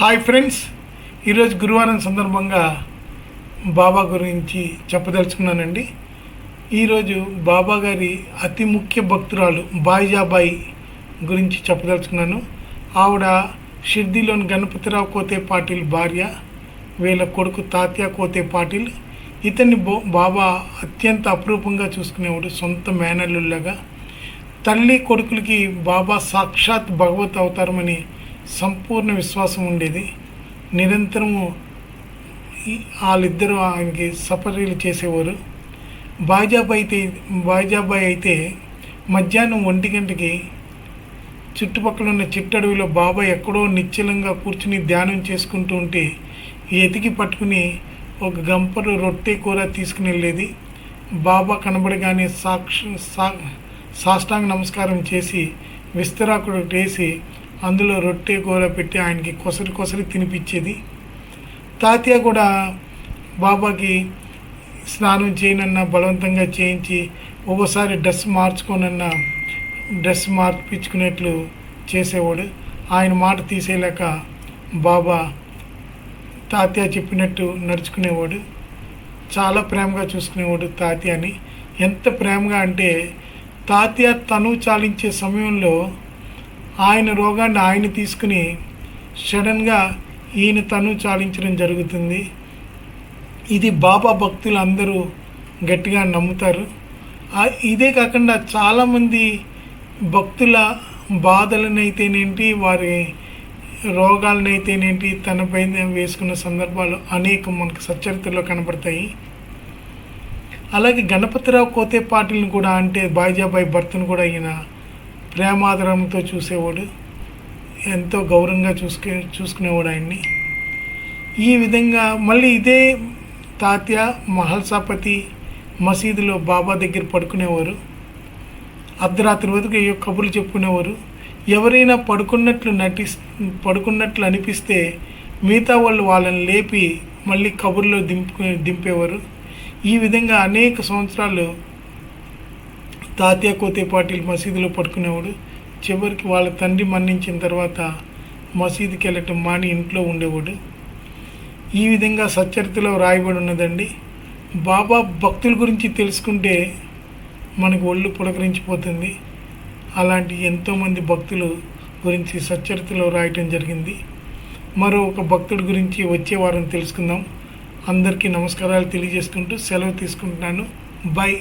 Hi friends ఈరోజు గురువారం సందర్భంగా బాబా గురించి చెప్పదలుచుకున్నానండి. ఈరోజు బాబా గారి అతి ముఖ్య భక్తురాలు బాయిజాబాయి గురించి చెప్పదలుచుకున్నాను. ఆవిడ షిర్డీలోని గణపతిరావు కోతే పాటిల్ భార్య వీళ్ళ కొడుకు తాత్యా కోతే పాటిల్. ఇతన్ని బాబా అత్యంత అపురూపంగా చూసుకునేవాడు సొంత మేనల్లులాగా తల్లి కొడుకులకి బాబా సాక్షాత్ భగవత్ అవతారమని సంపూర్ణ విశ్వాసం ఉండేది. నిరంతరము వాళ్ళిద్దరూ ఆయనకి సపర్యలు చేసేవారు. బాజాబాయి అయితే బాజాబాయి అయితే మధ్యాహ్నం ఒంటి గంటకి చుట్టుపక్కల ఉన్న చిట్టడవిలో బాబా ఎక్కడో నిశ్చలంగా కూర్చుని ధ్యానం చేసుకుంటూ ఉంటే ఎతికి పట్టుకుని ఒక గంపరు రొట్టె కూర తీసుకుని వెళ్ళేది. బాబా కనబడగానే సాక్ష సా సాష్టాంగ నమస్కారం చేసి విస్తరాకుడు వేసి అందులో రొట్టె కూర పెట్టి ఆయనకి కొసరి కొసరి తినిపించేది. తాతయ్య కూడా బాబాకి స్నానం చేయనన్నా బలవంతంగా చేయించి ఒక్కోసారి డ్రెస్ మార్చుకోనన్నా డ్రెస్ మార్పించుకునేట్లు చేసేవాడు. ఆయన మాట తీసేయలేక బాబా తాతయ్య చెప్పినట్టు నడుచుకునేవాడు. చాలా ప్రేమగా చూసుకునేవాడు తాతయ్యని. ఎంత ప్రేమగా అంటే తాతయ్య తను చాలించే సమయంలో ఆయన రోగాన్ని ఆయన తీసుకుని సడన్గా ఈయన తను చాలించడం జరుగుతుంది. ఇది బాబా భక్తులు అందరూ గట్టిగా నమ్ముతారు. ఇదే కాకుండా చాలామంది భక్తుల బాధలనైతేనేంటి వారి రోగాలనైతేనేంటి తనపై వేసుకున్న సందర్భాలు అనేకం మనకు సచ్చరిత్రలో కనబడతాయి అలాగే గణపతిరావు కోతే పాటిల్ని కూడా అంటే బాయిజాబాయి భర్తను కూడా ఈయన ప్రేమాదరంతో చూసేవాడు ఎంతో గౌరవంగా చూసుకే చూసుకునేవాడు ఆయన్ని. ఈ విధంగా మళ్ళీ ఇదే తాత్య మహల్సాపతి మసీదులో బాబా దగ్గర పడుకునేవారు. అర్ధరాత్రి వరకు ఏ కబుర్లు చెప్పుకునేవారు. ఎవరైనా పడుకున్నట్లు నటి పడుకున్నట్లు అనిపిస్తే మిగతా వాళ్ళు వాళ్ళని లేపి మళ్ళీ కబుర్లో దింపు దింపేవారు. ఈ విధంగా అనేక సంవత్సరాలు తాతయ్య కోతే పాటిల్ మసీదులో పడుకునేవాడు. చివరికి వాళ్ళ తండ్రి మరణించిన తర్వాత మసీదుకి వెళ్ళటం మాని ఇంట్లో ఉండేవాడు. ఈ విధంగా సచ్చరితలో రాయబడి ఉన్నదండి. బాబా భక్తుల గురించి తెలుసుకుంటే మనకు ఒళ్ళు పులకరించిపోతుంది. అలాంటి ఎంతోమంది భక్తులు గురించి సచ్చరితలో రాయటం జరిగింది. మరో ఒక భక్తుడి గురించి వచ్చే వారం తెలుసుకుందాం. అందరికీ నమస్కారాలు తెలియజేసుకుంటూ సెలవు తీసుకుంటున్నాను. బై.